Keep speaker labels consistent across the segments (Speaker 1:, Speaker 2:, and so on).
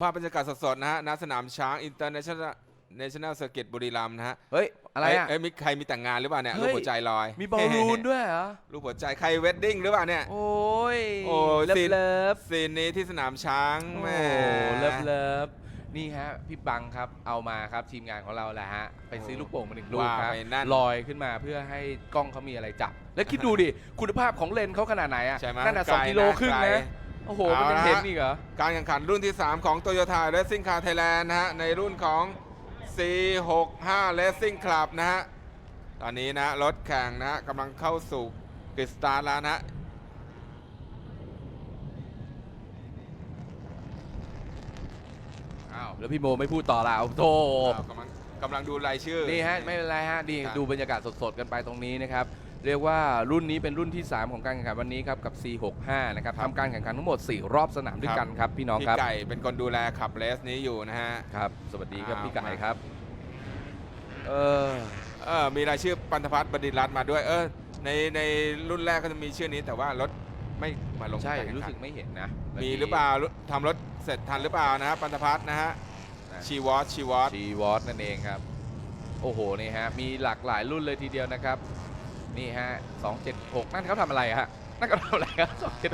Speaker 1: ภาพบรรยากาศสดๆนะฮะณสนามช้างอินเตอร์เนชั่นแนลเนชั่นแนลเซอร์กิตบุรีรัมย์นะฮะ
Speaker 2: เฮ้ย อะไรอะ
Speaker 1: เอ้ยมีใครมีแต่งงานหรือเปล่าเนี่ย
Speaker 2: เฮ้
Speaker 1: รู
Speaker 2: ย
Speaker 1: ปหัวใจลอย
Speaker 2: มีบอลลูนด้วยเหรอ
Speaker 1: รูปหัวใจใครเวดดิ้งหรือเปล่าเนี่ย
Speaker 2: โอ้ย
Speaker 1: โอ้ย
Speaker 2: เลิฟ
Speaker 1: ซีน
Speaker 2: เลิฟ
Speaker 1: ซีนนี้ที่สนามช้าง
Speaker 2: โอ้
Speaker 1: แม่
Speaker 2: เลิฟเลิฟนี่ฮะ พี่บังครับเอามาครับทีมงานของเราแหละฮะ ไปซื้อลูกโป่งมาหนึ่งลูก
Speaker 1: ว่า
Speaker 2: ครับ
Speaker 1: ไปนั่น
Speaker 2: ลอยขึ้นมาเพื่อให้กล้องเขามีอะไรจับ แล้วคิดดูดิ คุณภาพของเลนส์เขาขนาดไหนอะ
Speaker 1: ใช่ไหม
Speaker 2: นั่นน่ะ
Speaker 1: ไก
Speaker 2: สองกิโลครึ่ง
Speaker 1: ไก
Speaker 2: นะ โอ้โห มันยัง
Speaker 1: เอาละ
Speaker 2: เห็นอีกเหรอ
Speaker 1: การแข่งขันรุ่นที่ 3 ของ Toyota Racing Car Thailand นะฮะ ในรุ่นของ C65 Racing Club นะฮะ ตอนนี้นะ รถแข่งนะฮะกำลังเข้าสู่กริดสตาร์ทแล้วนะฮะ
Speaker 2: อ้าวแล้วพี่โมไม่พูดต่อละโอ้โธ
Speaker 1: อ้าวกำลัง กำลังดูรายชื่อ
Speaker 2: นี่ฮะไม่เป็นไรฮะดี
Speaker 1: ครับ
Speaker 2: ดูบรรยากาศสดๆกันไปตรงนี้นะครับ เรียกว่ารุ่นนี้เป็นรุ่นที่ 3 ของการแข่งขันวันนี้ครับกับ C65 นะครับทำการแข่งขันทั้งหมด 4 รอบสนามด้วยกันครับ พี่น้อง
Speaker 1: พี่
Speaker 2: ครับ
Speaker 1: ไก่เป็นคนดูแลขับเลสนี้อยู่นะฮะ
Speaker 2: ครับ สวัสดีครับ
Speaker 1: อ้าว
Speaker 2: พี่ไก่
Speaker 1: มา
Speaker 2: ครับเออ
Speaker 1: เออมีรายชื่อปันธพัฒน์บดินทร์รัตน์มาด้วย เออ ในในรุ่นแรกก็จะมีชื่อนี้แต่ว่ารถไม่มาลง
Speaker 2: ใช่
Speaker 1: การแข่ง
Speaker 2: รู้
Speaker 1: ขั
Speaker 2: สึ
Speaker 1: น
Speaker 2: กไม่เห็นนะ
Speaker 1: มีหรือเปล่าทำรถเสร็จทันหรือเปล่านะฮะปันธพัฒน์นะฮะ
Speaker 2: นะ
Speaker 1: ชีวอตชีวอต
Speaker 2: ชีวอตนั่นเองครับ โอ้โห นี่ฮะ มีหลากหลายรุ่นเลยทีเดียวนะครับ นี่ฮะ276นั่นเขาทำอะไรฮะ นั่นเขาทำอะไรครับ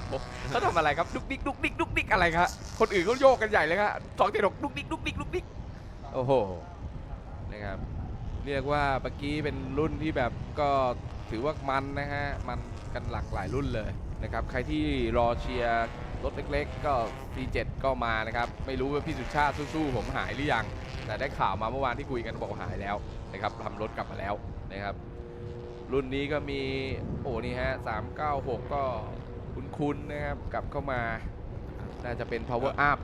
Speaker 2: 276เขาทำอะไรครับดุกดิกดุกดิกดุกดิกอะไรครับคนอื่นเขาโยกกันใหญ่เลยครับ276ดุกดิกดุกดิกดุกดิกโอ้โหนะครับเรียกว่าเมื่อกี้เป็นรุ่นที่แบบก็ถือว่ามันนะฮะ มันกันหลากหลายรุ่นเลยนะครับ ใครที่รอเชียร์ รถเล็กๆ ก็ C7 ก็มานะครับ ไม่รู้ว่าพี่สุชาติสู้ๆผมหายหรือยัง แต่ได้ข่าวมาเมื่อวานที่คุยกันบอกว่าหายแล้วนะครับทำรถกลับมาแล้วนะครับ รุ่นนี้ก็มีโอ้นี่ฮะ 396 ก็คุ้นๆนะครับ กลับเข้ามา น่าจะเป็น power up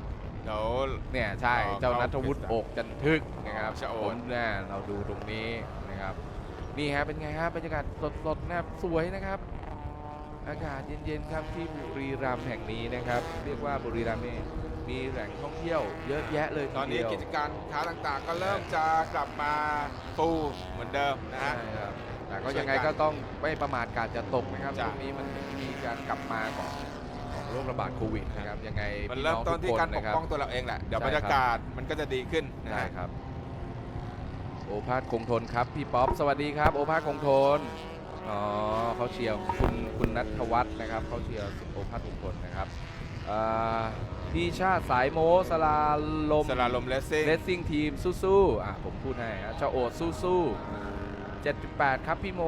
Speaker 1: เดี๋ยว
Speaker 2: เนี่ยใช่
Speaker 1: อ๋อ
Speaker 2: เจ้านัทวุฒิ
Speaker 1: เข้า
Speaker 2: อกจันทึกนะครับ
Speaker 1: ชะโอ
Speaker 2: ผ
Speaker 1: น
Speaker 2: มเนี่ยเราดูตรงนี้นะครับ นี่ฮะเป็นไงครับบรรยากาศสดๆนะครับสวยนะครับ อากาศเย็นๆครับที่บุรีรัมย์แห่งนี้นะครับ เรียกว่าบุรีรัมย์นี่มีแหล่งท่องเที่ยวเยอะแยะเลย
Speaker 1: ตอน
Speaker 2: ที
Speaker 1: นี้
Speaker 2: เดียว
Speaker 1: กิจการค้าต่างๆ ก็เริ่มจะกลับมาฟูเหมือนเดิมนะฮะ
Speaker 2: ใช่ครับแต่ก็
Speaker 1: ช่วยกัน
Speaker 2: ยังไงก็ต้องไม่ประมาทการจะตกนะครับ
Speaker 1: จ้ะ
Speaker 2: ช่วงนี้มันมีการกลับมาของของโรคระบาดโควิดนะครับยังไง
Speaker 1: มัน
Speaker 2: พี่
Speaker 1: เริ่
Speaker 2: น้
Speaker 1: ม
Speaker 2: อง
Speaker 1: ต้
Speaker 2: ทุ
Speaker 1: น
Speaker 2: ก
Speaker 1: ที่
Speaker 2: คน
Speaker 1: การป
Speaker 2: นะ
Speaker 1: ก
Speaker 2: ครับ
Speaker 1: ป้องตัวเราเองแหละ เดี๋ยว
Speaker 2: ใช่
Speaker 1: บรรยากาศมันก็จะดีขึ้นนะ
Speaker 2: ได้
Speaker 1: ฮะ
Speaker 2: ครับ โอภาสคงทนครับ พี่ป๊อปสวัสดีครับ โอภาสคงทน อ๋อเขาเชียร์คุณคุณนัทวัฒน์นะครับเขาเชียร์โอภาสคงทนนะครับอ่าพี่ชาติสายโมสลาลม
Speaker 1: สลาลมเลสซิ่ง
Speaker 2: เลสซิ่งทีมสู้ๆอะผมพูดให้นะเจ้าโอดสู้ๆ78 ครับพี่โม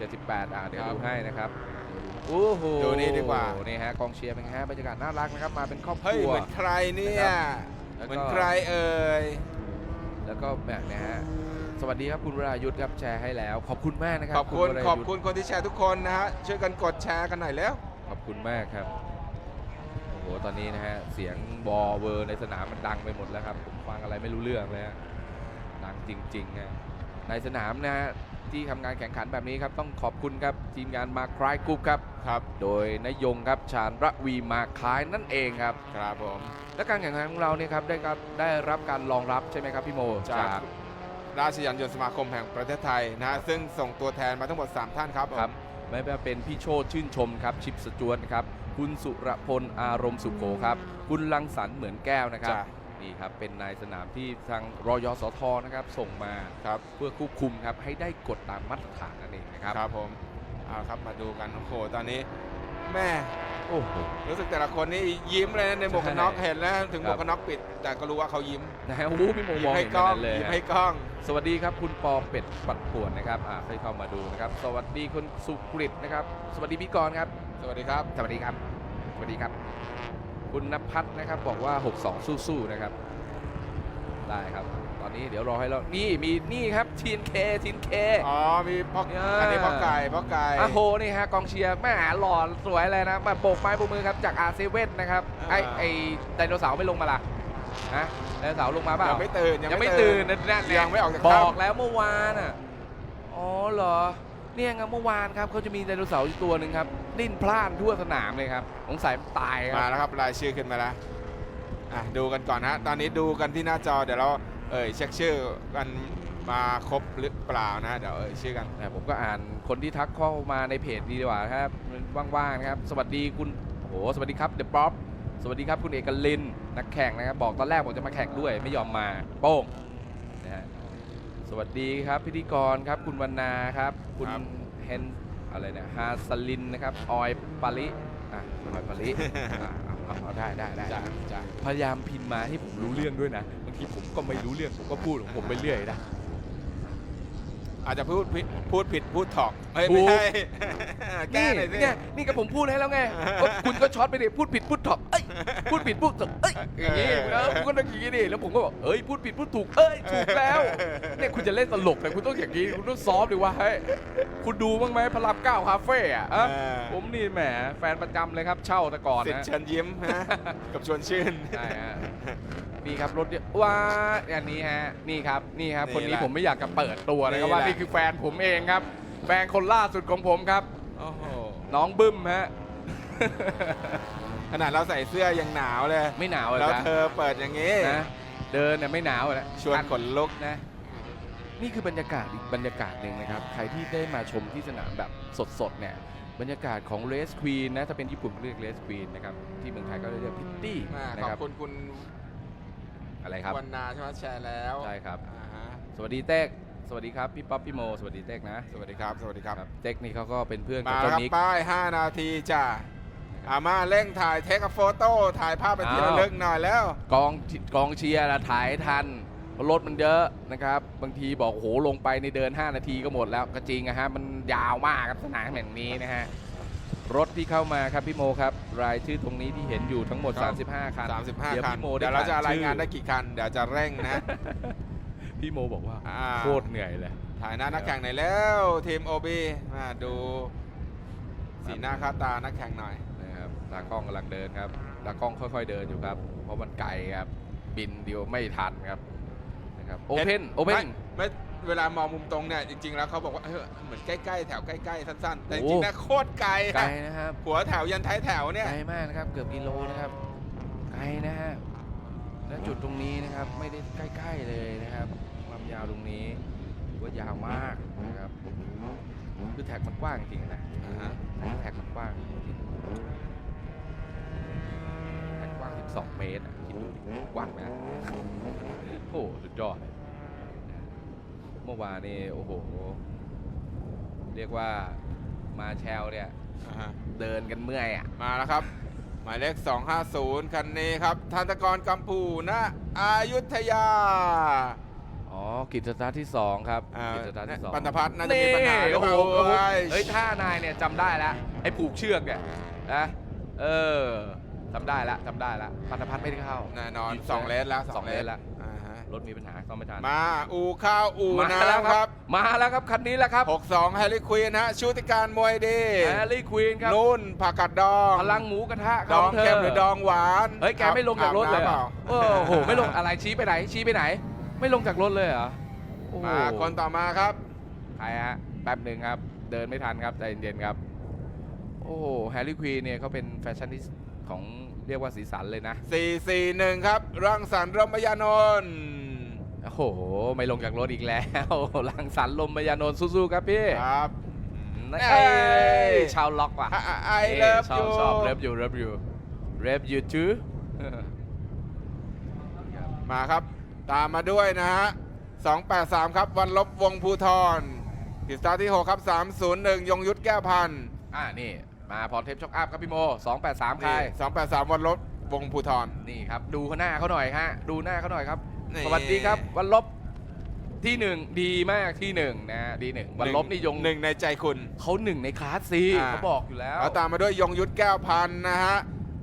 Speaker 2: 78 อะเดี๋ยวดูให้นะครับโอ้โห
Speaker 1: ดูนี่ดีกว่า
Speaker 2: นี่ฮะกองเชียร์เป็นไงฮะบรรยากาศน่ารักนะครับมาเป็นครอบค
Speaker 1: เฮ้ย
Speaker 2: รัว
Speaker 1: เหมือนใครเนี่ย
Speaker 2: แล้วก็
Speaker 1: เหมือนใครเอ่ย
Speaker 2: แล้วก็แบบนะฮะ สวัสดีครับคุณวรายุทธ์ครับแชร์ให้แล้ว ขอบคุณมากนะครับ
Speaker 1: ขอบคุณ
Speaker 2: วรายุทธ์
Speaker 1: ขอบคุณคนที่แชร์ทุกคนนะฮะช่วยกันกดแชร์กันหน่อยแล้ว
Speaker 2: ขอบคุณมากครับโอ้โหตอนนี้นะฮะเสียงบอเวอร์ในสนามมันดังไปหมดแล้วครับผมฟังอะไรไม่รู้เรื่องเลยฮะดังจริงๆนะในสนามนะฮะที่ทำงานแข่งขันแบบนี้ครับต้องขอบคุณครับทีมงานมาคลายกรุ๊ปครับ
Speaker 1: ครับ
Speaker 2: โดยนยงครับชาญระวีมาคลายนั่นเองครับ
Speaker 1: ครับผม
Speaker 2: และการแข่งขันของเราเนี่ยครับได้รับได้รับการรองรับใช่ไหมครับพี่โม
Speaker 1: จาก ราชยานยนต์สมาคมแห่งประเทศไทยนะฮะซึ่งส่งตัวแทนมาทั้งหมด 3 ท่านครับผม
Speaker 2: ครับไม่ว่าเป็นพี่โชตชื่นชมครับ ชิปสจวนครับ คุณสุรพลอารมณ์สุโขครับ คุณลังสรรค์เหมือนแก้วนะครับ
Speaker 1: จ้ะ
Speaker 2: นี่ครับ เป็นนายสนามที่ทางรยสทนะครับ ส่งมา
Speaker 1: ครับ
Speaker 2: เพื่อควบคุมครับ ให้ได้กฎตามมาตรฐานนั่นเองนะครับ
Speaker 1: ครับผมเอาครับมาดูกันโอ้โหตอนนี้แม่
Speaker 2: โอ้โห
Speaker 1: รู้สึกแต่ละคนนี่ยิ้มเลยนะในหมวกกันน็อก
Speaker 2: ใช่
Speaker 1: เห็นแล้วถึงห
Speaker 2: ค
Speaker 1: ม
Speaker 2: รับ
Speaker 1: วกกันน็อกปิด แต่ก็รู้ว่าเขายิ้ม
Speaker 2: นะฮะโอ้โหพี่โม
Speaker 1: ยิ้
Speaker 2: ม
Speaker 1: ม
Speaker 2: อง
Speaker 1: ให้
Speaker 2: เห็น
Speaker 1: กล้อง
Speaker 2: นั้นเลย
Speaker 1: ยิ้ม
Speaker 2: ฮะ
Speaker 1: ให้กล้อง
Speaker 2: สวัสดีครับคุณปอเป็ดปัดป่วนนะครับอ่าเคยเข้ามาดูนะครับ สวัสดีคุณสุกฤตนะครับ สวัสดีพี่กรณ์ครับ
Speaker 1: สวัสดีครับ
Speaker 2: สวัสดีครับ สวัสดีครับ คุณนภัทรนะครับบอกว่า 62 สู้ๆนะครับ ได้ครับ ตอนนี้เดี๋ยวรอให้เรานี่มีนี่ครับทีนเคทีนเค
Speaker 1: อ๋อ มีพ่อ
Speaker 2: เนี่ย
Speaker 1: อันนี้พ่อไก่พ่อไก่
Speaker 2: อะโหนี่ฮะกองเชียร์แม่หล่อสวยเลยนะมาโบกไม้โบกมือครับจากอาเซเว่นนะครับไอไอไดโนเสาร์ไม่ลงมาล่ะฮะไดโนเสาร์ลงมาเปล่า
Speaker 1: ยังไม่ตื่น
Speaker 2: ยังไม่ตื่นนั่นนั่นแหละ
Speaker 1: ยังไม่ออกจาก
Speaker 2: บ
Speaker 1: ถ้ำ
Speaker 2: อกแล้วเมื่อวานอะ อ๋อเหรอ เนี่ยไงเมื่อวานครับเขาจะมีไดโนเสาร์อยู่ตัวหนึ่งครับ ดิ้นพล่านทั่วสนามเลยครับสงสัยมันตายค
Speaker 1: มา
Speaker 2: รับ
Speaker 1: แล้วครับรายชื่อขึ้นมาแล้วอะดูกันก่อนฮะ ตอนนี้ดูกันที่หน้าจอเดี๋ยวเรา เอ่ยเช็คชื่อกันมาครบหรือเปล่านะเดี๋ยวเอ่ยชื่อกัน
Speaker 2: แต่ผมก็อ่านคนที่ทักเข้ามาในเพจดีกว่าครับว่างๆนะครับ สวัสดีคุณโอ้โหสวัสดีครับเดอะป๊อปสวัสดีครับคุณเอกลินนักแข่งนะครับบอกตอนแรกบอกจะมาแข่งด้วยไม่ยอมมาโป้งนะฮะสวัสดีครับพิธีกรครับคุณวรรณาครับ คุณ
Speaker 1: ครับ
Speaker 2: เฮนอะไรเนี่ยฮาสลินนะครับออยปาริอะออยปาริอะเอาเอาเอาได้ได้ได้
Speaker 1: จ้าจ้า
Speaker 2: พยายามพิมพ์มาให้ผมรู้เรื่องด้วยนะบางทีผมก็ไม่รู้เรื่องผมก็พูดของผมไปเรื่อยนะ
Speaker 1: อาจจะพูดผิดพูดผิดพูดถอกเฮ้ย
Speaker 2: ถู
Speaker 1: ไม่
Speaker 2: ก
Speaker 1: ใช่ แก้หน่อยสิ
Speaker 2: นี่ไงนี่ก็ผมพูดให้แล้วไงว่าคุณก็ช็อตไปดิพูดผิดพูดถูกเอ้ยพูดผิดพูดถูกเอ้ยอย่างนี้เออผมก็ต้องอย่างนี้ดิแล้วผมก็บอกเอ้ยพูดผิดพูดถูกเอ้ยถูกแล้วเนี่ยคุณจะเล่นตลกแต่คุณต้องอย่างนี้คุณต้องซ้อมดิว่าเฮ้ยคุณดูบ้างไหมพระรามเก้าคาเฟ่อะอะ
Speaker 1: เออ
Speaker 2: ผมนี่แหมแฟนประจำเลยครับเช่าแต่ก่อน
Speaker 1: สิทธิ์
Speaker 2: นะ
Speaker 1: เชิญยิ้มฮะกับชวนชื่น
Speaker 2: ใช่ฮะ นี่ครับรถเนี่ยว้าอันนี้ฮะนี่ครับนี่ครับ
Speaker 1: นี่
Speaker 2: คนนี้
Speaker 1: แหละ
Speaker 2: ผมไม่อยากจะเปิดตัวนะครับ
Speaker 1: นี่
Speaker 2: ว่า
Speaker 1: แหละ
Speaker 2: นี่คือแฟนผมเองครับ แฟนคนล่าสุดของผมครับ
Speaker 1: โอ้โห
Speaker 2: น้องบึ้มฮะ
Speaker 1: ขนาดเราใส่เสื้อยังหนาวเลย
Speaker 2: ไม่หนาวเลย
Speaker 1: แล้ว
Speaker 2: นะ
Speaker 1: เธอเปิดอย่างนี้
Speaker 2: นะเดินเนี่ยไม่หนาวเลย
Speaker 1: ชวนขนลุก
Speaker 2: นะ นี่คือบรรยากาศอีกบรรยากาศหนึ่งนะครับ ใครที่ได้มาชมที่สนามแบบสดๆเนี่ยบรรยากาศของ Race Queen นะถ้าเป็นญี่ปุ่นเรียก Race Queen นะครับที่เมืองไทยก็เรียกพิตตี้
Speaker 1: มา
Speaker 2: นะ
Speaker 1: ขอบ
Speaker 2: ครับ
Speaker 1: คุณคุณ
Speaker 2: อะไรครับ
Speaker 1: วันนาใช่ไหมแชร์แล้ว
Speaker 2: ใช่ครับ
Speaker 1: อ่าฮะ
Speaker 2: สวัสดีเต็กสวัสดีครับพี่ป๊อปพี่โม สวัสดีเต็กนะ
Speaker 1: สวัสดีครับ สวัสดีครับ
Speaker 2: ครับเต็กนี่เขาก็เป็นเพื่อนกับ
Speaker 1: มา
Speaker 2: เจ้า
Speaker 1: ครับ
Speaker 2: นิก
Speaker 1: ป้าย 5 นาทีจ้ะอามาเร่งถ่ายเทคโฟโต้ถ่ายภาพเป็นที่
Speaker 2: อ้าว
Speaker 1: ระลึกหน่อยแล้ว
Speaker 2: กองกองเชียร์นะถ่ายทันเพราะรถมันเยอะนะครับ บางทีบอกโหลงไปในเดิน 5 นาทีก็หมดแล้ว ก็จริงนะฮะ มันยาวมากครับสนามแห่งนี้นะฮะ รถที่เข้ามาครับพี่โมครับ รายชื่อตรงนี้ที่เห็นอยู่ทั้งหมด
Speaker 1: ครับ
Speaker 2: 35 คัน
Speaker 1: 35
Speaker 2: เดี๋ยว
Speaker 1: คัน
Speaker 2: พี่โม
Speaker 1: เดี๋ยวเราจะ
Speaker 2: ผ่
Speaker 1: รายงาน
Speaker 2: ชื่อ
Speaker 1: ได้กี่คัน เดี๋ยวจะเร่งนะ
Speaker 2: พี่โมบอกว่า
Speaker 1: อ่า
Speaker 2: โคตรเหนื่อยเลย
Speaker 1: ถ่ายหน้านักแข่งหน่อยแล้วทีมโอบีมาดูสีหน้าค่าตานักแข่งหน่อย
Speaker 2: นะครับตากล้องกำลังเดินครับตากล้องค่อย ๆเดินอยู่ครับ เพราะมันไกลครับ บินเดียวไม่ทันครับนะครับโอเพนโอเพ
Speaker 1: ไม่
Speaker 2: น
Speaker 1: ไม่ เวลามองมุมตรงเนี่ยจริงๆแล้วเขาบอกว่าเออเหมือนใกล้ๆแถวใกล้ๆสั้นๆ แต่จ
Speaker 2: โอ้
Speaker 1: ริงๆนะโคตรไกล
Speaker 2: ไกล
Speaker 1: ฮะ
Speaker 2: นะครับ
Speaker 1: หัวแถวยันท้ายแถวเนี่ย
Speaker 2: ไกลมากนะครับ เกือบกิโลนะครับไกลนะฮะและจุดตรงนี้นะครับไม่ได้ใกล้ๆเลยนะครับ ความยาวตรงนี้ถือว่ายาวมากนะครับคือแท็กมันกว้างจริงๆนะ
Speaker 1: อ่าฮะ
Speaker 2: แท็กมันกว้างจริงแท็กกว้าง 12 เมตรอะคิดดูดิกว้างนะโอ้สุดยอด เมื่อวานนี่โอ้โห เรียกว่ามาแชลเนี่ย
Speaker 1: อ่าฮะ
Speaker 2: เดินกันเมื่อยอะ
Speaker 1: มาแล้วครับ หมายเลข 250 คันนี้ครับทันตกรกัมพูณอายุทยา
Speaker 2: อ๋อกิจสตาร์ทที่2ครับ
Speaker 1: อ่า
Speaker 2: กิจสตาร์ทที่สอง
Speaker 1: ปันธพัฒน์น่าจะมีปัญหาหรือ
Speaker 2: โอ้
Speaker 1: เป
Speaker 2: โห
Speaker 1: ล่า
Speaker 2: โอ้โห
Speaker 1: เอ้ย
Speaker 2: เฮ้ยท่านายเนี่ยจำได้แล้วไอ้ผูกเชือกเนี่ยนะเออจำได้ละจำได้ละปันธพัฒน์ไม่ได้เข้า
Speaker 1: แน่นอน
Speaker 2: หยุด
Speaker 1: 2เลนแล้ว
Speaker 2: สองเลนแล้ว
Speaker 1: อ่าฮะ
Speaker 2: รถมีปัญหาต้องไม่ทัน
Speaker 1: มาอูข้าวอู
Speaker 2: มาแล้ว
Speaker 1: น้ำครับ
Speaker 2: มาแล้วครับคันนี้แหละครับ
Speaker 1: 62แฮร์รี่ควีนฮะชุติการมวยดี
Speaker 2: แฮร์รี่ควีนครับ
Speaker 1: นุ่นผักกัดดอง
Speaker 2: พลังหมูกระทะ
Speaker 1: ดอง
Speaker 2: ขเธ
Speaker 1: เค็มหรือดองหวาน
Speaker 2: เฮ้ยแกไม่ลงจากรถเลยเหรอ
Speaker 1: อาบน้ำป
Speaker 2: โอ้โหไม่ลงอะไรชี้ไปไหน ชี้ไปไหน ไม่ลงจากรถเลยเหรอโอ้โห
Speaker 1: มาคนต่อมาครับ
Speaker 2: ใครฮะแป๊บหนึ่งครับ เดินไม่ทันครับใจเย็นๆครับ โอ้โหแฮร์รี่ควีนเนี่ยเขาเป็นแฟชั่นนิสต์ของเรียกว่าสีสันเลยนะ
Speaker 1: 441 ครับ รังสรรค์รมยานนท์
Speaker 2: โอ้โห ไม่ลงจากรถอีกแล้วลังสันลมมยานนท์สู้ๆครับพี่
Speaker 1: ครับ
Speaker 2: เอ้ยชาวล็อกว่ะ
Speaker 1: ไอเลิฟ
Speaker 2: ชอ
Speaker 1: ยู
Speaker 2: บชอบเลิฟอยู่เลิฟอยู่เลิฟอยู่ทู
Speaker 1: มาครับ ตามมาด้วยนะฮะ283 ครับ วันลบวงภูทรกิจสตาร์ทที่ 6 ครับ 301 ยงยุทธแก้วพันธ์
Speaker 2: อ่านี่ มาพอเทปช็อคอัพครับพี่โม 283 ใคร
Speaker 1: นี่283 วันลบวงภูทร
Speaker 2: นี่ครับ ดูเขาหน้าเขาหน่อยฮะ ดูหน้าเขาหน่อยครับ
Speaker 1: นี่
Speaker 2: สวัสดีครับ วันลบที่หนึ่งดีมากที่หนึ่งนะฮะดีหนึ่งวันลบนี่ยง
Speaker 1: หนึ่งในใจคุณ
Speaker 2: เขาหนึ่งในคลาสซี
Speaker 1: อ่า
Speaker 2: เขาบอกอยู่แล้ว
Speaker 1: แล้วตามมาด้วยยงยุทธแก้วพันธ์นะฮะ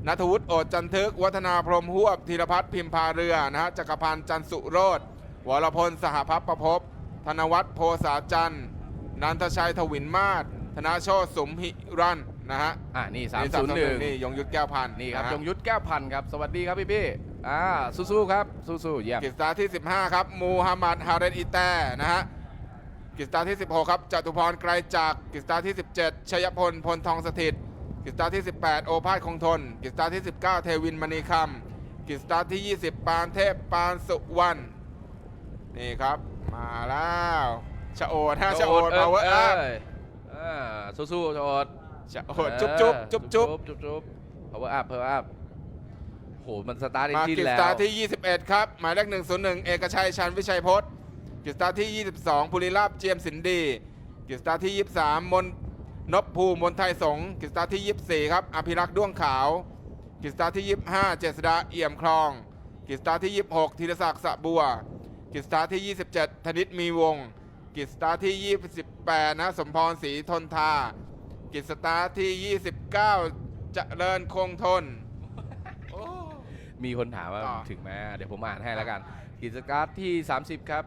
Speaker 1: นัทวุฒิโอดจันทึก วัฒนาพรหมหวบธีรพัฒน์พิมพาเรือนะฮะจักรพันธ์จันสุโรธวรพลสหพัฒน์ประพบธนวัฒน์โพสาจันทร์นันทชัยทวินมาศธนาโชตสมหิรันนะฮะ
Speaker 2: อ่านี่
Speaker 1: นี่
Speaker 2: 301
Speaker 1: นี่ยงยุทธแก้วพันธ์
Speaker 2: นี่ครับะ
Speaker 1: ฮะ
Speaker 2: ยงยุทธแก้วพันธ์ครับ สวัสดีครับพี่พี่ๆ อ่าสู้ๆครับสู้ๆเยี่ยม
Speaker 1: กิจสตาร์ที่ 15 ครับ มูฮัมหมัดฮาเรนอิแตนะฮะกิจสตาร์ที่ 16 ครับจตุพรไกรจักรกิจสตาร์ที่ 17ชยพลพลทองสถิตกิจสตาร์ที่ 18 โอภาสคงทนกิจสตาร์ที่ 19 เทวินมณีคำกิจสตาร์ที่ 20 ปานเทพปานสุวรรณนี่ครับ มาแล้วชะโอดฮะชะโอด
Speaker 2: เอ้ย
Speaker 1: power
Speaker 2: เอ้
Speaker 1: up
Speaker 2: ยอ่าสู้ๆชะโอด
Speaker 1: ชะโอดจุ๊บจุ๊บจุ๊บจุ๊บ
Speaker 2: จุ๊บจุ๊บ power up power up มันสตาร์ทเอน
Speaker 1: มา
Speaker 2: จิน
Speaker 1: กิจ
Speaker 2: แล้
Speaker 1: สตาว ร์ทที่ 21 ครับ หมายเลข101 เอกชัยชันวิชัยพจน์กิจสตาร์ทที่ 22ภูริราบเจียมสินดีกิจสตาร์ทที่ 23 มนนพภูมิมนไทยสงฆ์กิจสตาร์ทที่ 24 ครับ อภิรักษ์ด้วงขาวกิจสตาร์ทที่ 25 เจษดาเอี่ยมคลองกิจสตาร์ทที่ 26ธีรศักดิ์สะบัวกิจสตาร์ทที่ 27 ธนิตมีวงศ์กิจสตาร์ทที่ 28 นะสมพรศรีทนทากิจสตาร์ทที่ 29 เจริญคงทนโอ้
Speaker 2: มีคนถามว่า
Speaker 1: ต่อ
Speaker 2: ถึงไหมเดี๋ยวผมอ่านให้แล้วกัน กิจการ์ดที่ 30 ครับ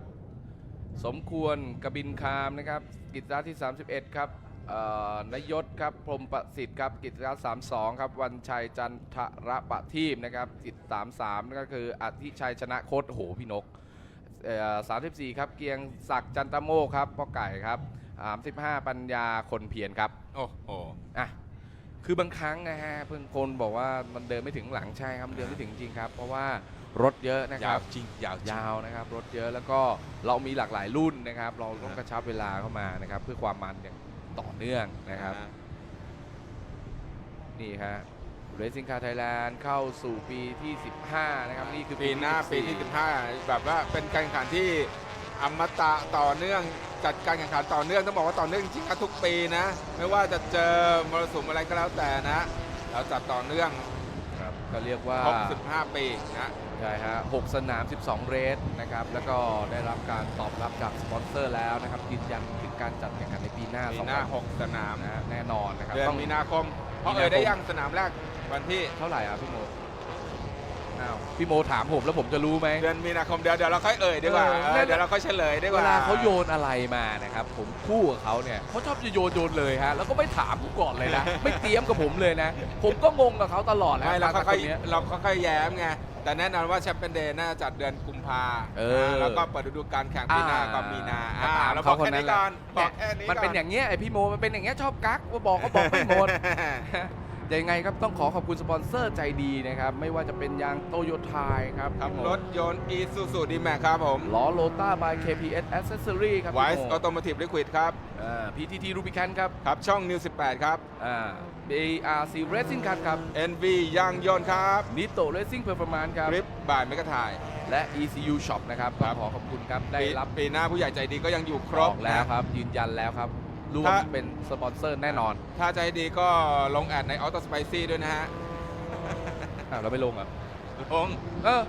Speaker 2: สมควรกบินคามนะครับ กิจการ์ดที่ 31 ครับเอ่อนยศครับพรหมประสิทธิ์ครับ กิจการ์ด32 ครับ วันชัยจันทระปะทีมนะครับกิจ33นั่นก็คืออธิชัยชนะโคตรโหพี่นก เอ่อ34 ครับ เกียงศักดิ์จันตโมครับพ่อไก่ครับ35ปัญญาคนเพียรครับ
Speaker 1: โอ้โห
Speaker 2: อะ คือบางครั้งนะฮะเพื่อนคนบอกว่ามันเดินไม่ถึงหลังใช่ครับมันเดินไม่ถึงจริงครับ เพราะว่ารถเยอะนะค
Speaker 1: ยา
Speaker 2: รั
Speaker 1: ว
Speaker 2: บ
Speaker 1: จริงยาวจริง
Speaker 2: ยาวนะครับ รถเยอะแล้วก็เรามีหลากหลายรุ่นนะครับ เราต้องกระชับเวลาเข้ามานะครับ เพื่อความมันอย่างต่อเนื่องนะครับ นี่ฮะ Racing Car Thailand เข้าสู่ปีที่ 15 นะครับ นี่คือ
Speaker 1: ปีหน้าปีที่
Speaker 2: 14
Speaker 1: 15 แบบว่าเป็นการแข่งขันที่ อมตะต่อเนื่องจัดการแข่งขันต่อเนื่องต้องบอกว่าต่อเนื่องจริงๆครับทุกปีนะ ไม่ว่าจะเจอมรสุมอะไรก็แล้วแต่นะ เราจัดต่อเนื่อง
Speaker 2: ครับก็เรียกว่า
Speaker 1: 65ปีนะ
Speaker 2: ใช่ฮะ6สนาม 12 เรสนะครับ แล้วก็ได้รับการตอบรับจากสปอนเซอร์แล้วนะครับยืนยันถึงการจัดแข่งขันในปีหน้า
Speaker 1: ปีหน้า
Speaker 2: 2000
Speaker 1: 6สนาม
Speaker 2: นะฮะแน่นอนนะครับ
Speaker 1: เดือน
Speaker 2: ต้อง
Speaker 1: มีนาคมเพราะ
Speaker 2: มีนาคม
Speaker 1: เอ่ยได้ยังสนามแรกวันที่
Speaker 2: เท่าไหร่อะพี่โม อ้าวพี่โมถามผมแล้วผมจะรู้ไหม
Speaker 1: เดือนมีนาคมเดี๋ยวเดี๋ยวเราค่อยเอ่ยดีกว่า
Speaker 2: เออ
Speaker 1: เออเดี๋ยวเราค่อยเฉลยดีก
Speaker 2: เว
Speaker 1: ว่า
Speaker 2: ลาเขาโยนอะไรมานะครับผมคู่กับเขาเนี่ยเขาชอบจะโยนโยนเลยฮะแล้วก็ไม่ถามผมก่อนเลยนะ ไม่เตรียมกับผมเลยนะ ผมก็งงกับเขาตลอดนะ
Speaker 1: ไม่เรา
Speaker 2: กับ
Speaker 1: ค่อย
Speaker 2: นนี้ย
Speaker 1: ๆเราค่อยๆแย้มไง แต่แน่นอนว่าแชมเปี้ยนเดย์น่าจะจัดเดือนกุมภา
Speaker 2: เออ
Speaker 1: นะแล้วก็เปิดฤดูกาลแข่งปีหน้าก็มีนา
Speaker 2: ก็
Speaker 1: อ่า
Speaker 2: ตาม
Speaker 1: เราบ
Speaker 2: เขา
Speaker 1: อก
Speaker 2: คน
Speaker 1: แค่
Speaker 2: นั้
Speaker 1: นี้
Speaker 2: นแหละ
Speaker 1: ก่อนบอกแค่นี้
Speaker 2: มันเป็นอย่างเงี้ยไอพี่โมมันเป็นอย่างเงี้ยชอบกักว่าบอกก็บอกไม่หมด ยังไงครับต้องขอขอบคุณสปอนเซอร์ใจดีนะครับ ไม่ว่าจะเป็นยางโตโยต้าครับ
Speaker 1: ครับ
Speaker 2: พี่โม
Speaker 1: รถยนต์อีซูซูดีแม็กครับผม
Speaker 2: ล้อโลต้า by KPS Accessory ครับ
Speaker 1: ไว
Speaker 2: พี่
Speaker 1: ส์
Speaker 2: โม
Speaker 1: ออโต o ม i v ลิควิดครับ
Speaker 2: อ่า PTT Rubicon ครับ
Speaker 1: ครับ ช่องนิว18 ครับ
Speaker 2: อ่า BRC Racing Car ครับ
Speaker 1: NV ยางยนต์ครับ
Speaker 2: Nito Racing Performance ครับ
Speaker 1: กริปบ่ายเมกะถ่าย
Speaker 2: และ ECU Shop นะครับ
Speaker 1: ครับ
Speaker 2: ขอขอบคุณครับได้
Speaker 1: ปี
Speaker 2: รับ
Speaker 1: ปีหน้าผู้ใหญ่ใจดีก็ยังอยู่ครบ
Speaker 2: ออกแล้ว
Speaker 1: นะ ครับ
Speaker 2: ยืนยันแล้วครับ ร่วม
Speaker 1: ถ้า
Speaker 2: เป็นสปอนเซอร์แน่นอน
Speaker 1: ถ้าใจดีก็ลงแอดในออโตสไปซี่ด้วยนะฮะ
Speaker 2: อ้าวเราไม่ลงอะ
Speaker 1: ลง
Speaker 2: เออ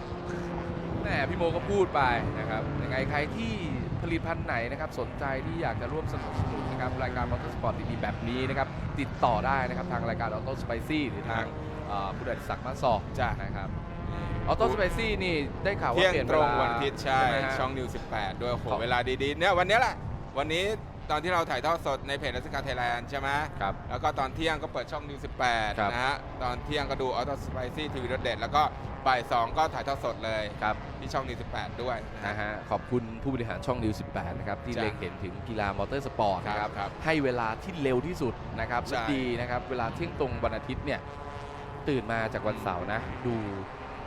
Speaker 2: แหมพี่โมก็พูดไปนะครับยังไงใครที่ผลิตภัณฑ์ไหนนะครับ สนใจที่อยากจะร่วมสนับสนุนนะครับ รายการมอเตอร์สปอร์ตดีๆแบบนี้นะครับ ติดต่อได้นะครับ ทางรายการออโต้สไปซี่หรือทางเอ่อผู้ดัดศักดิ์มาสอบ
Speaker 1: จ้ะ
Speaker 2: นะครับออโต้สไปซี่นี่ได้ข่าวว่า
Speaker 1: เที่ยง
Speaker 2: เปลี่ยน
Speaker 1: ต
Speaker 2: เว
Speaker 1: รง
Speaker 2: ลา
Speaker 1: วันอาทิตย์ใช่
Speaker 2: ไหมฮะ
Speaker 1: ช่องนิว 18 ด้วยโอ้โห
Speaker 2: ครับ
Speaker 1: เวลาดีๆเนี่ยวันนี้แหละ วันนี้ ตอนที่เราถ่ายทอดสดในเพจรัสกาไทยแลนด์ใช่ไหม
Speaker 2: ครับ
Speaker 1: แล้วก็ตอนเที่ยงก็เปิดช่องนิว
Speaker 2: ครับ
Speaker 1: 18นะฮะ ตอนเที่ยงก็ดูออโต้สไปซี่ทีวีรถเด็ด แล้วก็บ่าย2ก็ถ่ายทอดสดเลย
Speaker 2: ครับ
Speaker 1: ที่ช่องนิว18ด้วยนะ
Speaker 2: นะ
Speaker 1: ฮะ
Speaker 2: ฮะขอบคุณผู้บริหารช่องนิว18 นะครับ ที่
Speaker 1: จ้ะ
Speaker 2: เล็งเห็นถึงกีฬามอเตอร์สปอร์ตนะครับ
Speaker 1: ครับ
Speaker 2: ให้เวลาที่เร็วที่สุดนะครับ
Speaker 1: ใช่
Speaker 2: และดีนะครับ เวลาเที่ยงตรงวันอาทิตย์เนี่ย ตื่นมาจากวันเสาร์นะ ดู